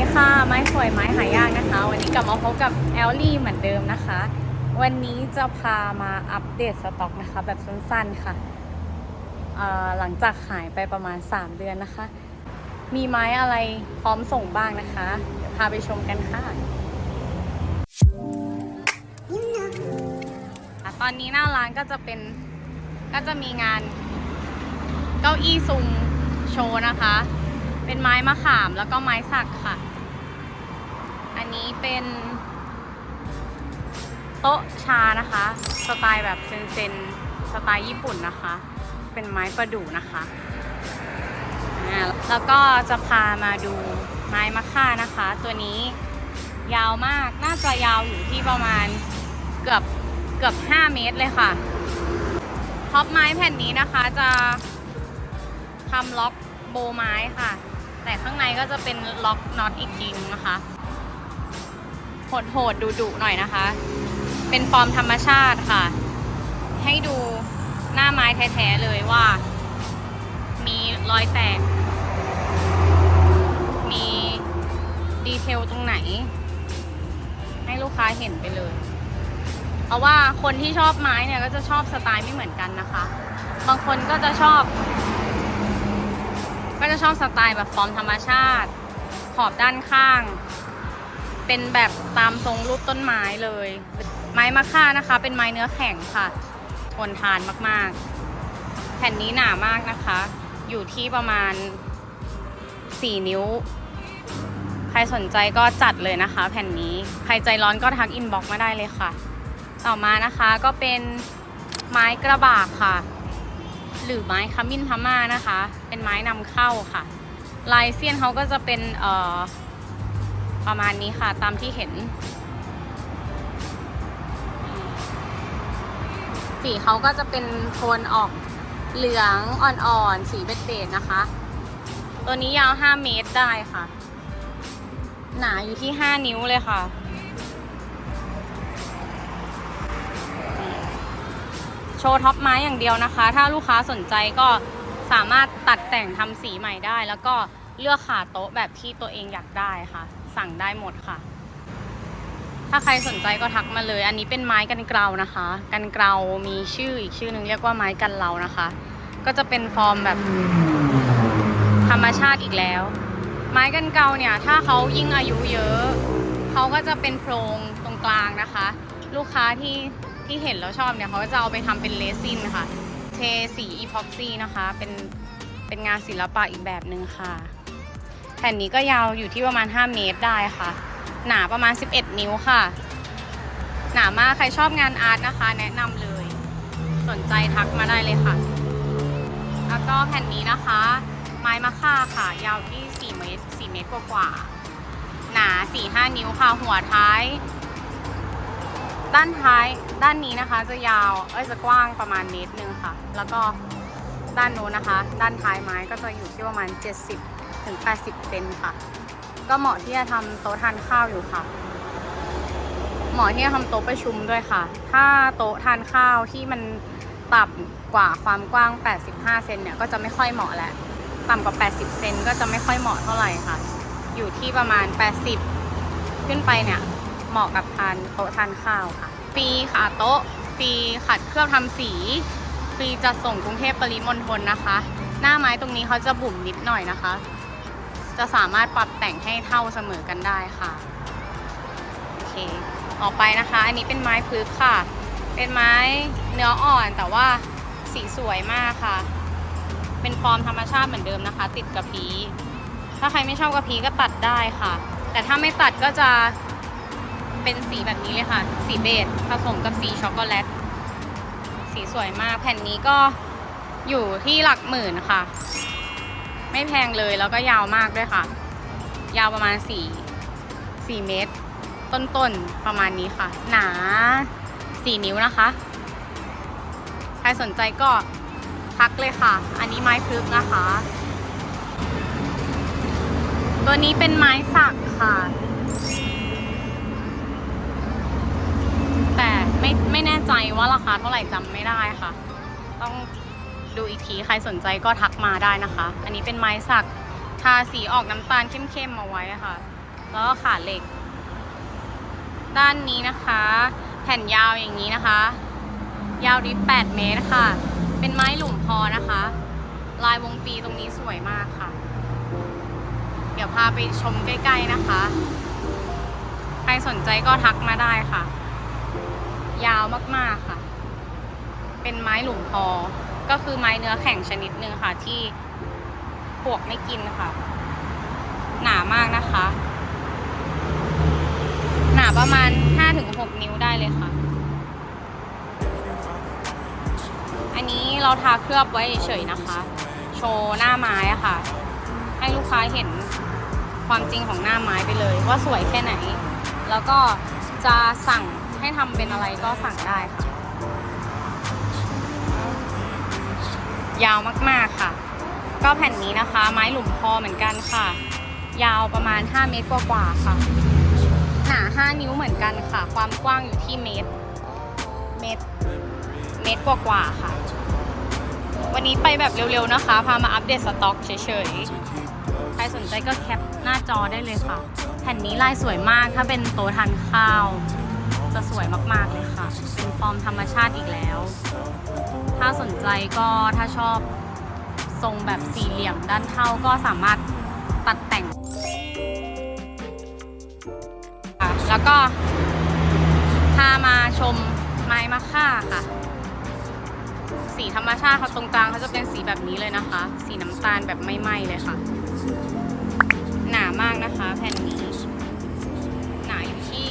ดีค่ะ ไม้สวยไม้หายากนะคะ วันนี้กลับมาพบกับแอลลี่เหมือนเดิมนะคะ วันนี้จะพามาอัปเดตสต็อกนะคะ แบบสั้นๆค่ะ หลังจากหายไปประมาณ 3 เดือนนะคะ มีไม้อะไรพร้อมส่งบ้างนะคะเดี๋ยวพาไปชมกันค่ะ ตอนนี้หน้าร้านก็จะเป็นก็จะมีงานเก้าอี้ซุงโชว์นะคะเป็นไม้มะขามแล้วก็ไม้สักค่ะ นี้เป็นโต๊ะชานะคะ สไตล์แบบเซนเซนสไตล์ญี่ปุ่นนะคะ เป็นไม้ประดู่นะคะแล้วก็จะพามาดูไม้มะค่านะคะ ตัวนี้ยาวมากน่าจะยาวอยู่ที่ประมาณเกือบเกือบ 5 เมตรเลยค่ะท็อปไม้แผ่นนี้นะคะจะทำล็อกโบไม้ค่ะ แต่ข้างในก็จะเป็นล็อกน็อตอีกทีนึงนะคะ โหดโหดดุดุๆหน่อยนะคะ เป็นฟอร์มธรรมชาติค่ะ ให้ดูหน้าไม้แท้ๆเลยว่า มีรอยแตก มีดีเทลตรงไหน ให้ลูกค้าเห็นไปเลย เพราะว่าคนที่ชอบไม้เนี่ยก็จะชอบสไตล์ไม่เหมือนกันนะคะ บางคนก็จะชอบ ก็จะชอบสไตล์แบบฟอร์มธรรมชาติ ขอบด้านข้าง เป็นแบบตามทรงรูปต้นไม้เลย ไม้มะค่านะคะ เป็นไม้เนื้อแข็งค่ะทนทานมากๆ แผ่นนี้หนามากนะคะ อยู่ที่ประมาณ 4 นิ้ว ใครสนใจก็จัดเลยนะคะ แผ่นนี้ใครใจร้อนก็ทักอินบ็อกซ์มาได้เลยค่ะ ต่อมานะคะก็เป็นไม้กระบากค่ะ หรือไม้ขมิ้นพม่านะคะ เป็นไม้นำเข้าค่ะ ลายเสี้ยนเขาก็จะเป็นเอ่อ ประมาณนี้ค่ะตามที่เห็น สีเขาก็จะเป็นโทนออกเหลืองอ่อนๆ สีเบจๆนะคะ ตัวนี้ยาว 5 เมตรได้ค่ะ หนาอยู่ที่ 5 นิ้วเลยค่ะ โชว์ท็อปไม้อย่างเดียวนะคะ ถ้าลูกค้าสนใจก็สามารถตัดแต่งทำสีใหม่ได้ แล้วก็เลือกขาโต๊ะแบบที่ตัวเองอยากได้ค่ะ สั่งได้หมดค่ะ ถ้าใครสนใจก็ทักมาเลย อันนี้เป็นไม้กันเกลานะคะ กันเกลามีชื่ออีกชื่อหนึ่งเรียกว่าไม้กันเลานะคะ ก็จะเป็นฟอร์มแบบธรรมชาติอีกแล้ว ไม้กันเกลาเนี่ย ถ้าเขายิ่งอายุเยอะเขาก็จะเป็นโพรงตรงกลางนะคะ ลูกค้าที่ที่เห็นแล้วชอบเนี่ยเขาก็จะเอาไปทำเป็นเลซินค่ะ เทสีอีพ็อกซี่นะคะ เป็นเป็นงานศิลปะอีกแบบหนึ่งค่ะ แผ่นนี้ก็ยาวอยู่ที่ประมาณ 5 เมตรได้ค่ะ หนาประมาณ 11 นิ้วค่ะ หนามากใครชอบงานอาร์ตนะคะ แนะนำเลย สนใจทักมาได้เลยค่ะ แล้วก็แผ่นนี้นะคะ ไม้มะค่าค่ะ ยาวที่ 4 เมตร 4 เมตรกว่าๆหนา 4-5 นิ้วค่ะ หัวท้าย ด้านท้ายด้านนี้นะคะจะยาวเอ้ยจะกว้างประมาณเมตรนึงค่ะ แล้วก็ด้านโน้นนะคะ ด้านท้ายไม้ก็จะอยู่ที่ประมาณ 70 ถึง 80 เซนค่ะ ก็เหมาะที่จะทำโต๊ะทานข้าวอยู่ค่ะ เหมาะที่จะทำโต๊ะประชุมด้วยค่ะ ถ้าโต๊ะทานข้าวที่มันต่ำกว่าความกว้าง 85 เซนเนี่ยก็จะไม่ค่อยเหมาะแล้วต่ำกว่า 80 เซนก็จะไม่ค่อยเหมาะเท่าไหร่ค่ะ อยู่ที่ประมาณ 80 ขึ้นไปเนี่ย เหมาะกับทานโต๊ะทานข้าวค่ะ ฟรีค่ะโต๊ะ ฟรีขัดเคลือบทำสี ฟรีจัดส่งกรุงเทพปริมณฑลนะคะ หน้าไม้ตรงนี้เขาจะบุ๋มนิดหน่อยนะคะ จะสามารถปรับแต่งให้เท่าเสมอกันได้ค่ะโอเคต่อไปนะคะ อันนี้เป็นไม้พลึกค่ะ เป็นไม้เนื้ออ่อนแต่ว่าสีสวยมากค่ะ เป็นฟอร์มธรรมชาติเหมือนเดิมนะคะ ติดกระพี้ถ้าใครไม่ชอบกระพี้ก็ตัดได้ค่ะ แต่ถ้าไม่ตัดก็จะเป็นสีแบบนี้เลยค่ะ สีเบจผสมกับสีช็อกโกแลต สีสวยมาก แผ่นนี้ก็อยู่ที่หลักหมื่นค่ะ ไม่แพงเลยแล้วก็ยาวมากด้วยค่ะ ยาวประมาณ 4 4 เมตร ต้นๆ ประมาณนี้ค่ะ หนา 4 นิ้วนะคะ ใครสนใจก็ทักเลยค่ะ อันนี้ไม้พลึกนะคะ ตัวนี้เป็นไม้สักค่ะ แต่ไม่ไม่แน่ใจว่าราคาเท่าไหร่จำไม่ได้ค่ะ ต้อง ดูอีกทีใครสนใจก็ทักมาได้นะคะ อันนี้เป็นไม้สักทาสีออกน้ำตาลเข้มๆมาไว้ค่ะ แล้วก็ขาเหล็ก ด้านนี้นะคะ แผ่นยาวอย่างนี้นะคะ ยาวดิบ8เมตรค่ะ เป็นไม้หลุมพอนะคะ ลายวงปีตรงนี้สวยมากค่ะ เดี๋ยวพาไปชมใกล้ๆนะคะ ใครสนใจก็ทักมาได้ค่ะ ยาวมากๆค่ะ เป็นไม้หลุมพอ ก็คือไม้เนื้อแข็งชนิดหนึ่งค่ะ ที่ปวกไม่กินค่ะ หนามากนะคะ หนาประมาณ 5-6 นิ้วได้เลยค่ะ อันนี้เราทาเคลือบไว้เฉยๆนะคะ โชว์หน้าไม้ค่ะ ให้ลูกค้าเห็นความจริงของหน้าไม้ไปเลย ว่าสวยแค่ไหน แล้วก็จะสั่งให้ทำเป็นอะไรก็สั่งได้ค่ะ ยาวมากๆค่ะ ก็แผ่นนี้นะคะ ไม้หลุมพอเหมือนกันค่ะ ยาวประมาณ 5 เมตรกว่าๆค่ะ หนา 5 นิ้วเหมือนกันค่ะ ความกว้างอยู่ที่เมตร เมตร เมตรกว่าๆค่ะ วันนี้ไปแบบเร็วๆนะคะ พามาอัปเดตสต็อกเฉยๆ ใครสนใจก็แคปหน้าจอได้เลยค่ะ แผ่นนี้ลายสวยมาก ถ้าเป็นโต๊ะทานข้าว จะสวยมากๆเลยค่ะ เป็นฟอร์มธรรมชาติอีกแล้ว ถ้าสนใจก็ถ้าชอบทรงแบบสี่เหลี่ยมด้านเท่าก็สามารถตัดแต่ง แล้วก็พามาชมไม้มะค่าค่ะ สีธรรมชาติเขาตรงกลางเขาจะเป็นสีแบบนี้เลยนะคะ สีน้ำตาลแบบไม่ไหม้เลยค่ะ หนามากนะคะแผ่นนี้ หนาอยู่ที่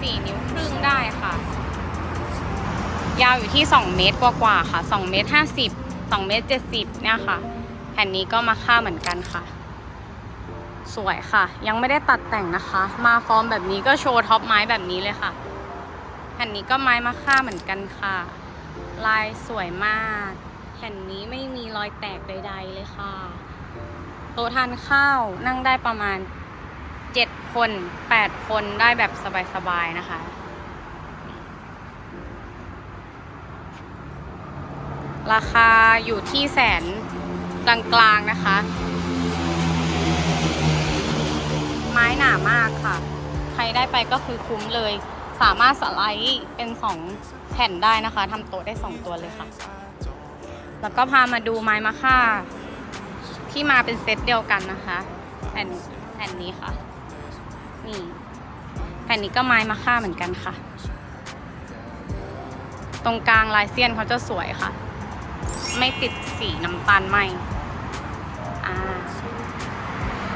สี่นิ้วครึ่งได้ค่ะ ยาวอยู่ที่ 2 เมตรกว่าๆค่ะ 2 เมตร 50 2 เมตร 70 เนี่ยค่ะ แผ่นนี้ก็มาค่าเหมือนกันค่ะ สวยค่ะ ยังไม่ได้ตัดแต่งนะคะ มาฟอร์มแบบนี้ก็โชว์ท็อปไม้แบบนี้เลยค่ะ แผ่นนี้ก็ไม้มาค่าเหมือนกันค่ะ ลายสวยมาก แผ่นนี้ไม่มีรอยแตกใด ๆ เลยค่ะ โต๊ะทานข้าวนั่งได้ประมาณ 7 คน 8 คนได้แบบสบายๆนะคะ ราคาอยู่ที่แสนกลางๆนะคะ ไม้หนามากค่ะ ใครได้ไปก็คือคุ้มเลย สามารถสไลด์เป็น 2 แผ่นได้นะคะทำโต๊ะได้ 2 ตัวเลยค่ะ แล้วก็พามาดูไม้มะค่า ที่มาเป็นเซตเดียวกันนะคะแผ่นแผ่นนี้ค่ะ นี่ แผ่นนี้ก็ไม้มะค่าเหมือนกันค่ะ ตรงกลางลายเซียนเขาจะสวยค่ะ ไม่ติดสีน้ำตาลไหมอ่า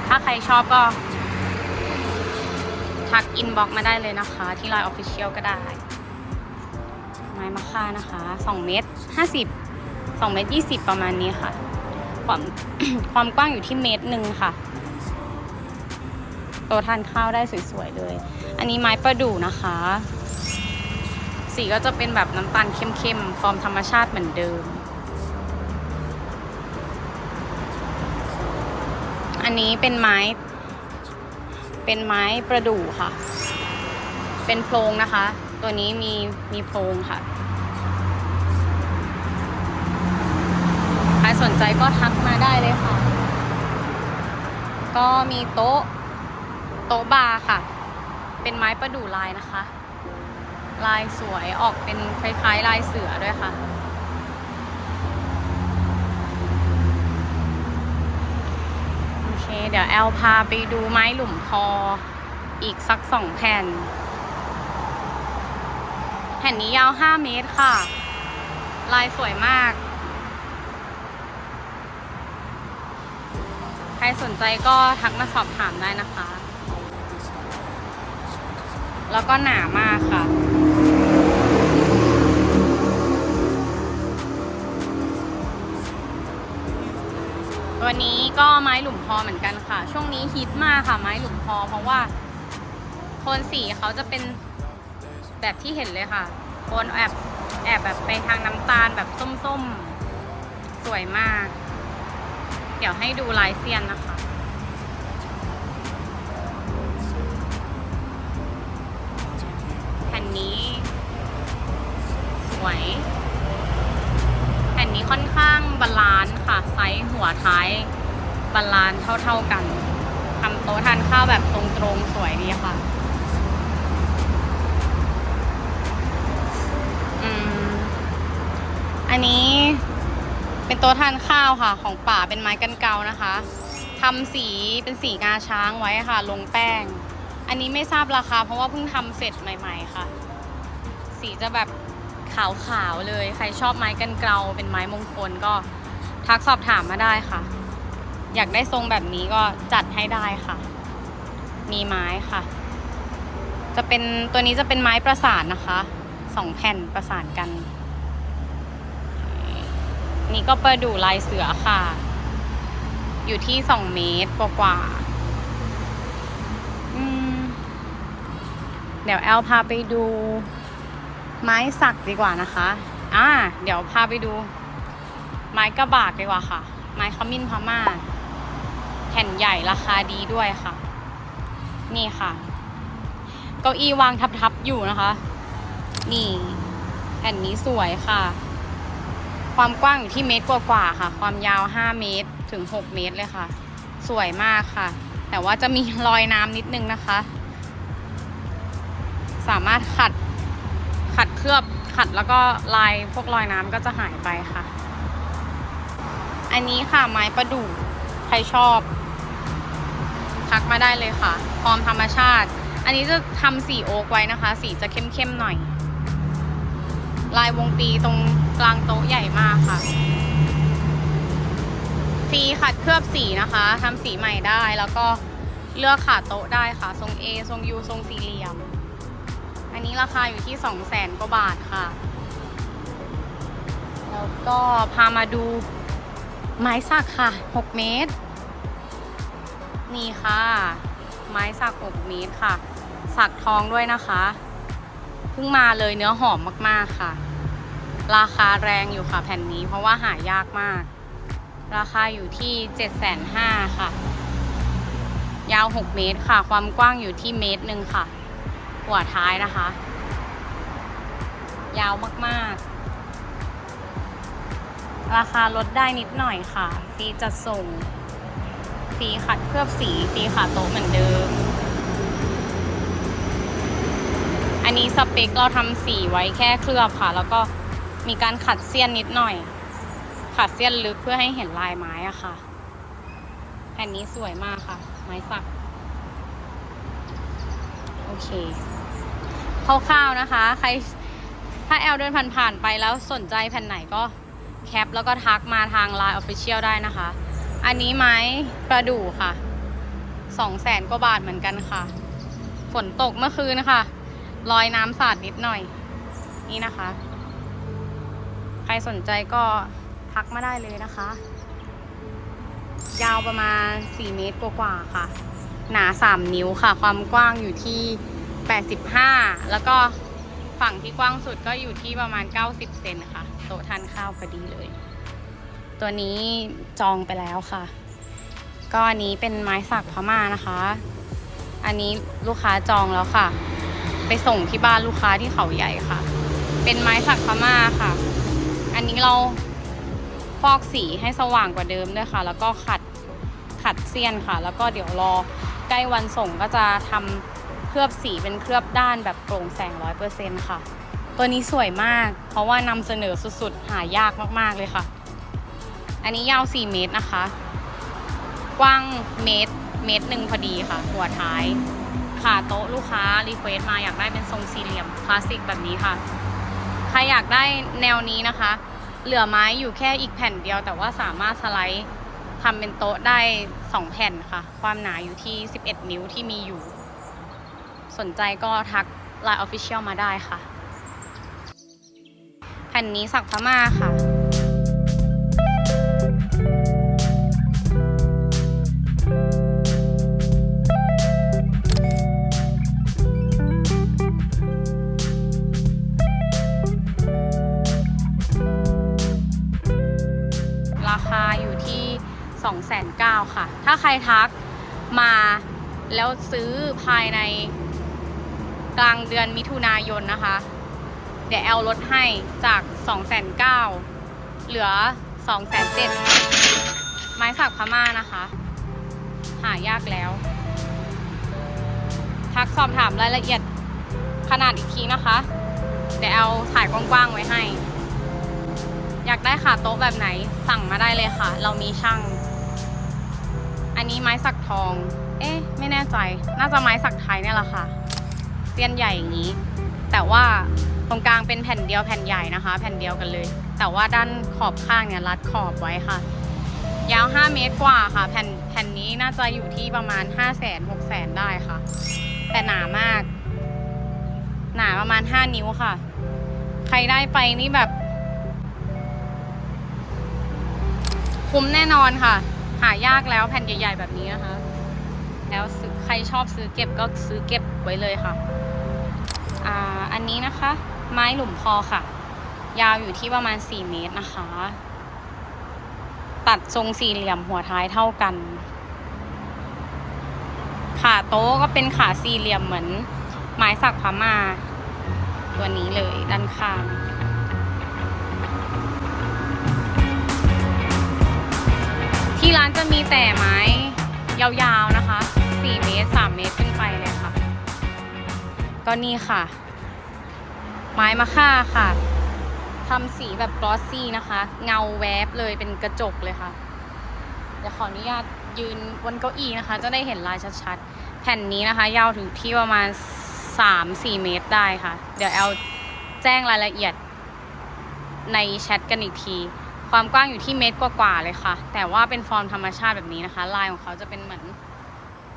ถ้าใครชอบก็ทักอินบ็อกมาได้เลยนะคะ ที่ไลน์ออฟฟิเชียลก็ได้ ไม้มะค่านะคะ 2 เมตร 50 2 เมตร 20 ประมาณนี้ค่ะ ความ ความกว้างอยู่ที่เมตรหนึ่งค่ะ โตทานข้าวได้สวยๆเลย อันนี้ไม้ประดู่นะคะ สีก็จะเป็นแบบน้ำตาลเข้มๆ ฟอร์มธรรมชาติเหมือนเดิม อันนี้เป็นไม้ เป็นไม้ประดู่ค่ะ เป็นโพรงนะคะ ตัวนี้มีมีโพรงค่ะ ใครสนใจก็ทักมาได้เลยค่ะ ก็มีโต๊ะ โต๊ะบาร์ค่ะ เป็นไม้ประดู่ลายนะคะ ลายสวยออกเป็นคล้ายๆ ลายเสือด้วยค่ะ โอ เดี๋ยวแอลพาไปดูไม้หลุมทออีกสักสองแผ่น แผ่นนี้ยาว5เมตรค่ะ ลายสวยมาก ใครสนใจก็ทักมาสอบถามได้นะคะ แล้วก็หนามากค่ะ วันนี้ก็ไม้หลุมพอเหมือนกันค่ะ ช่วงนี้ฮิตมากค่ะไม้หลุมพอ เพราะว่าโทนสีเขาจะเป็นแบบที่เห็นเลยค่ะโทนแอบแอบแบบไปทางน้ำตาลแบบส้มๆ สวยมาก เดี๋ยวให้ดูลายเซียนนะคะแผ่นนี้ สวย แผ่นนี้ค่อนข้าง บาลานซ์ค่ะ ไซส์หัวท้ายบาลานซ์เท่า ๆกันทำโต๊ะทานข้าวแบบตรงๆ สวยดีค่ะอืมอันนี้เป็นโต๊ะทานข้าวค่ะ ของป่าเป็นไม้กันเกานะคะทำสีเป็นสีงาช้างไว้ค่ะ ลงแป้ง อันนี้ไม่ทราบราคาเพราะว่าเพิ่งทำเสร็จใหม่ ๆ ค่ะ สีจะแบบ ขาวๆเลย ใครชอบไม้กันเกลาเป็นไม้มงคลก็ทักสอบถามมาได้ค่ะ อยากได้ทรงแบบนี้ก็จัดให้ได้ค่ะ มีไม้ค่ะ จะเป็นตัวนี้จะเป็นไม้ประสานนะคะสองแผ่นประสานกัน นี่ก็ประดู่ลายเสือค่ะ อยู่ที่สองเมตรกว่าเดี๋ยวแอลพาไปดู ไม้สักดีกว่านะคะ อ่า เดี๋ยวพาไปดู ไม้กระบากดีกว่าค่ะ ไม้ขมิ้นพม่า แผ่นใหญ่ราคาดีด้วยค่ะ นี่ค่ะ เก้าอี้วางทับๆอยู่นะคะ นี่ แผ่นนี้สวยค่ะ ความกว้างอยู่ที่เมตรกว่าๆค่ะ ความยาว 5 เมตรถึง 6 เมตรเลยค่ะ สวยมากค่ะ แต่ว่าจะมีรอยน้ำนิดนึงนะคะ สามารถขัด ขัดเคลือบขัดแล้วก็ลายพวกรอยน้ำก็จะหายไปค่ะ อันนี้ค่ะไม้ประดู่ใครชอบทักมาได้เลยค่ะพร้อมธรรมชาติ อันนี้จะทำสีโอ๊กไว้นะคะ สีจะเข้มๆหน่อย ลายวงปีตรงกลางโต๊ะใหญ่มากค่ะฟรีขัดเคลือบสีนะคะทำสีใหม่ได้แล้วก็เลือกขาโต๊ะได้ค่ะ ทรง A ทรง U ทรงสี่เหลี่ยม อันนี้ราคาอยู่ที่ 2 0 0แสนกว่าบาทค่ะ แล้วก็พามาดูไม้สักค่ะ 6 เมตร นี่ค่ะ ไม้สัก 6 เมตรค่ะ สักทองด้วยนะคะ เพิ่งมาเลยเนื้อหอมมากๆค่ะ ราคาแรงอยู่ค่ะแผ่นนี้เพราะว่าหายากมาก ราคาอยู่ที่ 7 5 0 0 0ค่ะ ยาว 6 เมตรค่ะ ความกว้างอยู่ที่เมตรหนึ่งค่ะ หัวท้ายนะคะ ยาวมากๆ ราคาลดได้นิดหน่อยค่ะ ฟรีจัดส่ง ฟรีขัดเคลือบสี ฟรีขาโต๊ะเหมือนเดิม อันนี้สเปคเราทำสีไว้แค่เคลือบค่ะ แล้วก็มีการขัดเสี้ยนนิดหน่อย ขัดเสี้ยนลึกเพื่อให้เห็นลายไม้อะค่ะ แผ่นนี้สวยมากค่ะ ไม้สัก โอเค คร่าวๆนะคะ ใครถ้าแอลเดินผ่านๆไปแล้วสนใจแผ่นไหนก็แคปแล้วก็ทักมาทาง Line Official ได้นะคะ อันนี้ไม้ประดู่ค่ะสองแสนกว่าบาทเหมือนกันค่ะ ฝนตกเมื่อคืนนะคะรอยน้ำสาดนิดหน่อย นี่นะคะ ใครสนใจก็ทักมาได้เลยนะคะ ยาวประมาณ 4 เมตรกว่าๆค่ะ หนา 3 นิ้วค่ะ ความกว้างอยู่ที่ 85 แล้วก็ฝั่งที่กว้างสุดก็อยู่ที่ประมาณ 90 เซนค่ะ โต๊ะทานข้าวพอดีเลย ตัวนี้จองไปแล้วค่ะ ก็อันนี้เป็นไม้สักพม่านะคะ อันนี้ลูกค้าจองแล้วค่ะ ไปส่งที่บ้านลูกค้าที่เขาใหญ่ค่ะ เป็นไม้สักพม่าค่ะ อันนี้เราฟอกสีให้สว่างกว่าเดิมด้วยค่ะ แล้วก็ขัดขัดเสี้ยนค่ะ แล้วก็เดี๋ยวรอใกล้วันส่งก็จะทำ เคลือบสีเป็นเคลือบด้านแบบโปร่งแสงร้อยเปอร์เซ็นค่ะ ตัวนี้สวยมาก เพราะว่านำเสนอสุดๆ หายากมากๆเลยค่ะ อันนี้ยาว 4 เมตรนะคะ กว้างเมตรเมตรหนึ่งพอดีค่ะ หัวท้ายขาโต๊ะลูกค้ารีเควสมาอยากได้เป็นทรงสี่เหลี่ยมคลาสสิกแบบนี้ค่ะ ใครอยากได้แนวนี้นะคะ เหลือไม้อยู่แค่อีกแผ่นเดียวแต่ว่าสามารถสไลด์ทำเป็นโต๊ะได้ 2 แผ่นค่ะ ความหนาอยู่ที่ 11 นิ้วที่มีอยู่ สนใจก็ทัก Line Official มาได้ค่ะ แผ่นนี้สักพม่าค่ะ ราคาอยู่ที่ 2 9 0 0 0ค่ะ ถ้าใครทักมาแล้วซื้อภายใน กลางเดือนมิถุนายนนะคะ เดี๋ยวแอลลดให้จาก2 9 0 0 0เหลือ2 7 0 0 0ไม้สักพม่านะคะ หายากแล้ว ทักสอบถามรายละเอียดขนาดอีกทีนะคะ เดี๋ยวเอาถ่ายกว้างๆไว้ให้ อยากได้ขาโต๊ะแบบไหนสั่งมาได้เลยค่ะ เรามีช่าง อันนี้ไม้สักทอง เอ๊ะ ไม่แน่ใจ น่าจะไม้สักไทยเนี่ยแหละค่ะ เสี้ยนใหญ่อย่างนี้ แต่ว่าตรงกลางเป็นแผ่นเดียวแผ่นใหญ่นะคะ แผ่นเดียวกันเลย แต่ว่าด้านขอบข้างเนี่ยรัดขอบไว้ค่ะ ยาว 5 เมตรกว่าค่ะ แผ่นแผ่นนี้น่าจะอยู่ที่ประมาณ 5 0 0 0 0 0 6 0 0 0 0ได้ค่ะ แต่หนามาก หนาประมาณ 5 นิ้วค่ะ ใครได้ไปนี่แบบ คุ้มแน่นอนค่ะ หายากแล้วแผ่นใหญ่ ๆ แบบนี้นะคะ แล้วใครชอบซื้อเก็บก็ซื้อเก็บไว้เลยค่ะ อ่าอันนี้นะคะ ไม้หลุมพอค่ะ ยาวอยู่ที่ประมาณ 4 เมตรนะคะ ตัดทรงสี่เหลี่ยมหัวท้ายเท่ากัน ขาโต๊ะก็เป็นขาสี่เหลี่ยมเหมือน ไม้สักพม่าตัวนี้เลยด้านข้างที่ร้านจะมีแต่ไม้ยาวๆนะคะ 4 เมตร 3 เมตรขึ้นไปเลย ก็นี่ค่ะ ไม้มะค่าค่ะทำสีแบบกลอสซี่นะคะ เงาแวบเลยเป็นกระจกเลยค่ะ เดี๋ยวขออนุญาตยืนบนเก้าอี้นะคะ จะได้เห็นลายชัดๆ แผ่นนี้นะคะ ยาวถึงที่ประมาณ 3-4 เมตรได้ค่ะ เดี๋ยวแอลแจ้งรายละเอียดในแชทกันอีกที ความกว้างอยู่ที่เมตรกว่าๆเลยค่ะ แต่ว่าเป็นฟอร์มธรรมชาติแบบนี้นะคะ ลายของเขาจะเป็นเหมือน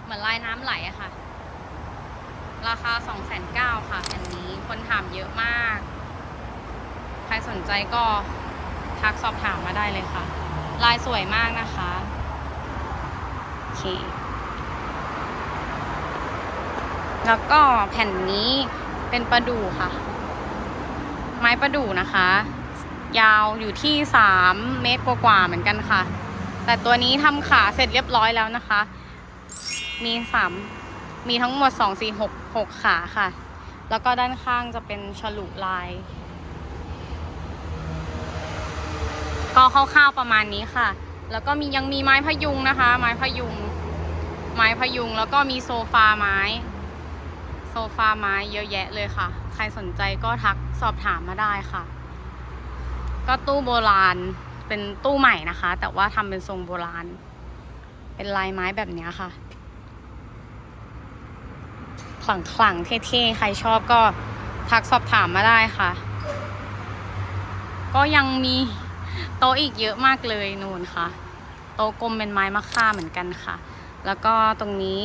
เหมือนลายน้ำไหลอะค่ะ ราคา 2 9 0 0 0ค่ะแผ่นนี้คนถามเยอะมาก ใครสนใจก็ทักสอบถามมาได้เลยค่ะ ลายสวยมากนะคะโอเคแล้วก็แผ่นนี้เป็นประดู่ค่ะ ไม้ประดู่นะคะ ยาวอยู่ที่ 3 เมตรกว่าๆเหมือนกันค่ะ แต่ตัวนี้ทำขาเสร็จเรียบร้อยแล้วนะคะ มีสา มีทั้งหมด 2 4 6 6 ขาค่ะ แล้วก็ด้านข้างจะเป็นฉลุลาย ก็คร่าวๆประมาณนี้ค่ะ แล้วก็มียังมีไม้พยุงนะคะ ไม้พยุง ไม้พยุงแล้วก็มีโซฟาไม้ โซฟาไม้เยอะแยะเลยค่ะ ใครสนใจก็ทักสอบถามมาได้ค่ะ ก็ตู้โบราณเป็นตู้ใหม่นะคะ แต่ว่าทำเป็นทรงโบราณ เป็นลายไม้แบบนี้ค่ะ ขลังขลังๆ เท่ๆ ใครชอบก็ทักสอบถามมาได้ค่ะ ก็ยังมีโต๊ะอีกเยอะมากเลยนูนค่ะ โต๊ะกลมเป็นไม้มะค่าเหมือนกันค่ะ แล้วก็ตรงนี้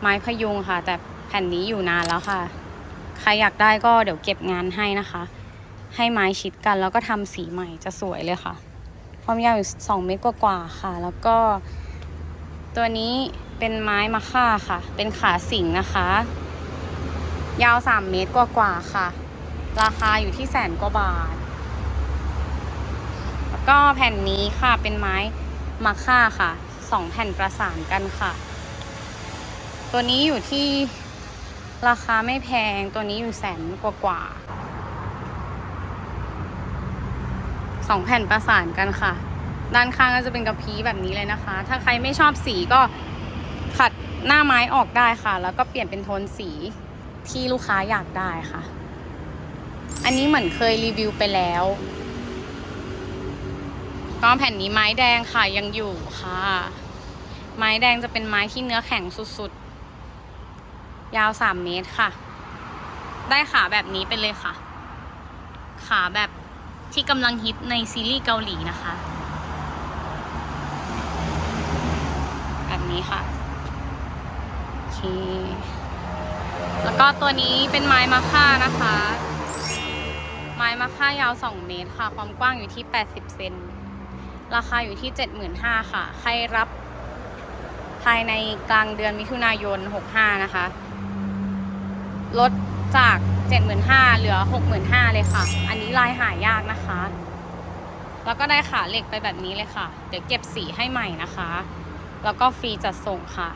ไม้พยุงค่ะ แต่แผ่นนี้อยู่นานแล้วค่ะ ใครอยากได้ก็เดี๋ยวเก็บงานให้นะคะ ให้ไม้ชิดกันแล้วก็ทำสีใหม่จะสวยเลยค่ะ ความยาวอยู่สองเมตรกว่าๆค่ะ แล้วก็ตัวนี้ เป็นไม้มะค่าค่ะ เป็นขาสิงนะคะ ยาว3เมตรกว่าๆค่ะ ราคาอยู่ที่แสนกว่าบาท แล้วก็แผ่นนี้ค่ะเป็นไม้มะค่าค่ะสองแผ่นประสานกันค่ะ ตัวนี้อยู่ที่ราคาไม่แพงตัวนี้อยู่แสนกว่าๆสองแผ่นประสานกันค่ะ ด้านข้างก็จะเป็นกระพี้แบบนี้เลยนะคะ ถ้าใครไม่ชอบสีก็ หน้าไม้ออกได้ค่ะ แล้วก็เปลี่ยนเป็นโทนสีที่ลูกค้าอยากได้ค่ะ อันนี้เหมือนเคยรีวิวไปแล้วก็แผ่นนี้ไม้แดงค่ะยังอยู่ค่ะ ไม้แดงจะเป็นไม้ที่เนื้อแข็งสุดๆ ยาว3เมตรค่ะ ได้ขาแบบนี้ไปเลยค่ะ ขาแบบที่กำลังฮิตในซีรีส์เกาหลีนะคะ แบบนี้ค่ะ แล้วก็ตัวนี้เป็นไม้มะค่านะคะ ไม้มะค่ายาว 2 เมตรค่ะ ความกว้างอยู่ที่ 80 เซน ราคาอยู่ที่ 75,000ค่ะ ใครรับภายในกลางเดือนมิถุนายน 65 นะคะ ลดจาก 75,000เหลือ 65,000 เลยค่ะ อันนี้ลายหายากนะคะ แล้วก็ได้ขาเหล็กไปแบบนี้เลยค่ะ เดี๋ยวเก็บสีให้ใหม่นะคะ แล้วก็ฟรีจัดส่งค่ะ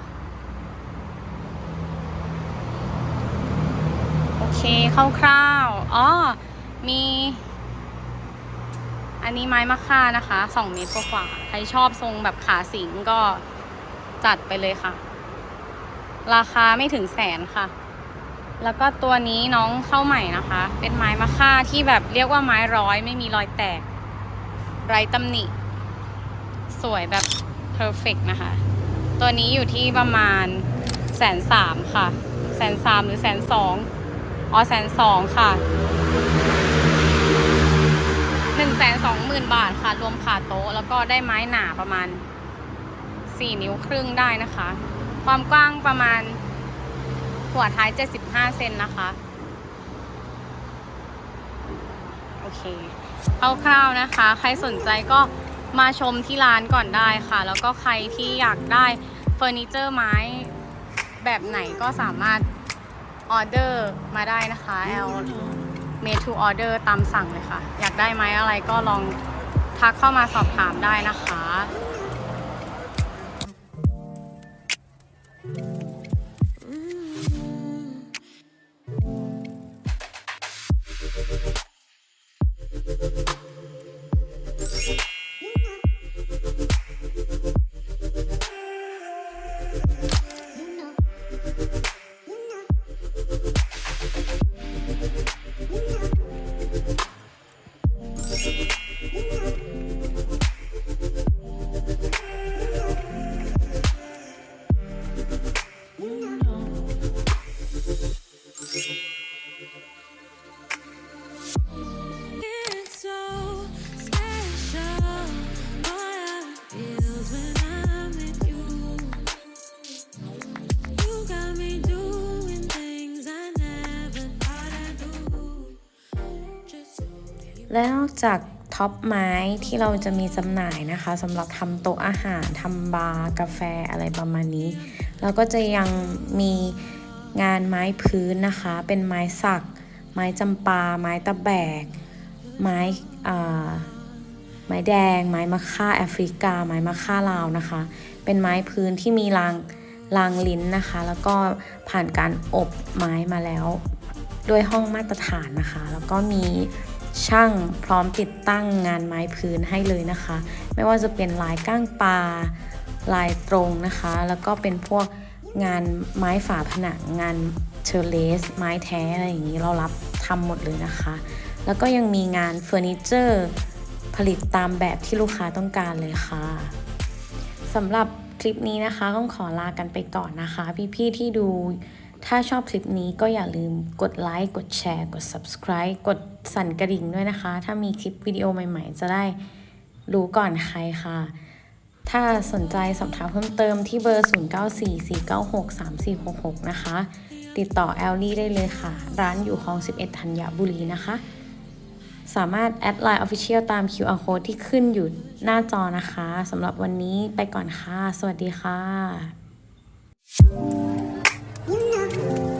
โอ เคคร่าวๆอ๋อมี อันนี้ไม้มะค่านะคะสองเมตรกว่าใครชอบทรงแบบขาสิงก็จัดไปเลยค่ะ ราคาไม่ถึงแสนค่ะ แล้วก็ตัวนี้น้องเข้าใหม่นะคะ เป็นไม้มะค่าที่แบบเรียกว่าไม้ร้อย ไม่มีรอยแตก ไร้ตำหนิ สวยแบบเพอร์เฟกนะคะ ตัวนี้อยู่ที่ประมาณแสนสามค่ะแสนสามหรือแสนสอง อ๋อแสนสองค่ะหนึ่งแสนสองหมื่นบาทค่ะ รวมขาโต๊ะแล้วก็ได้ไม้หนาประมาณสี่นิ้วครึ่งได้นะคะ ความกว้างประมาณหัวท้าย75เซนนะคะ โอเคคร่าวๆนะคะ ใครสนใจก็มาชมที่ร้านก่อนได้ค่ะ แล้วก็ใครที่อยากได้เฟอร์นิเจอร์ไม้แบบไหนก็สามารถ ออเดอร์มาได้นะคะแอลเมทูออเดอร์ตามสั่งเลยค่ะ อยากได้ไหมอะไรก็ลองทักเข้ามาสอบถามได้นะคะ และนอกจากท็อปไม้ที่เราจะมีจำหน่ายนะคะสำหรับทำโต๊ะอาหารทำบาร์กาแฟอะไรประมาณนี้เราก็จะยังมีงานไม้พื้นนะคะ เป็นไม้สัก ไม้จำปา ไม้ตะแบก ไม้ไม้แดง ไม้มะค่าแอฟริกา ไม้มะค่าลาวนะคะ เป็นไม้พื้นที่มีรางรางลิ้นนะคะ แล้วก็ผ่านการอบไม้มาแล้ว ด้วยห้องมาตรฐานนะคะ แล้วก็มี ช่างพร้อมติดตั้งงานไม้พื้นให้เลยนะคะ ไม่ว่าจะเป็นลายก้างปลาลายตรงนะคะ แล้วก็เป็นพวกงานไม้ฝาผนังงานเชอร์เลส ไม้แท้อะไรอย่างนี้เรารับทำหมดเลยนะคะ แล้วก็ยังมีงานเฟอร์นิเจอร์ผลิตตามแบบที่ลูกค้าต้องการเลยค่ะสำหรับคลิปนี้นะคะต้องขอลากันไปก่อนนะคะ พี่ๆที่ดู ถ้าชอบคลิปนี้ก็อย่าลืมกดไลค์กดแชร์ กด subscribe กดสั่นกระดิ่งด้วยนะคะ ถ้ามีคลิปวิดีโอใหม่ๆ จะได้รู้ก่อนใครค่ะ ถ้าสนใจสอบถามเพิ่มเติมที่เบอร์ 0944963466 นะคะ ติดต่อแอลลี่ได้เลยค่ะ ร้านอยู่คลอง 11 ธัญบุรีนะคะ สามารถแอดไลน์ Official ตาม QR Code ที่ขึ้นอยู่หน้าจอนะคะสำหรับวันนี้ไปก่อนค่ะ สวัสดีค่ะ you know.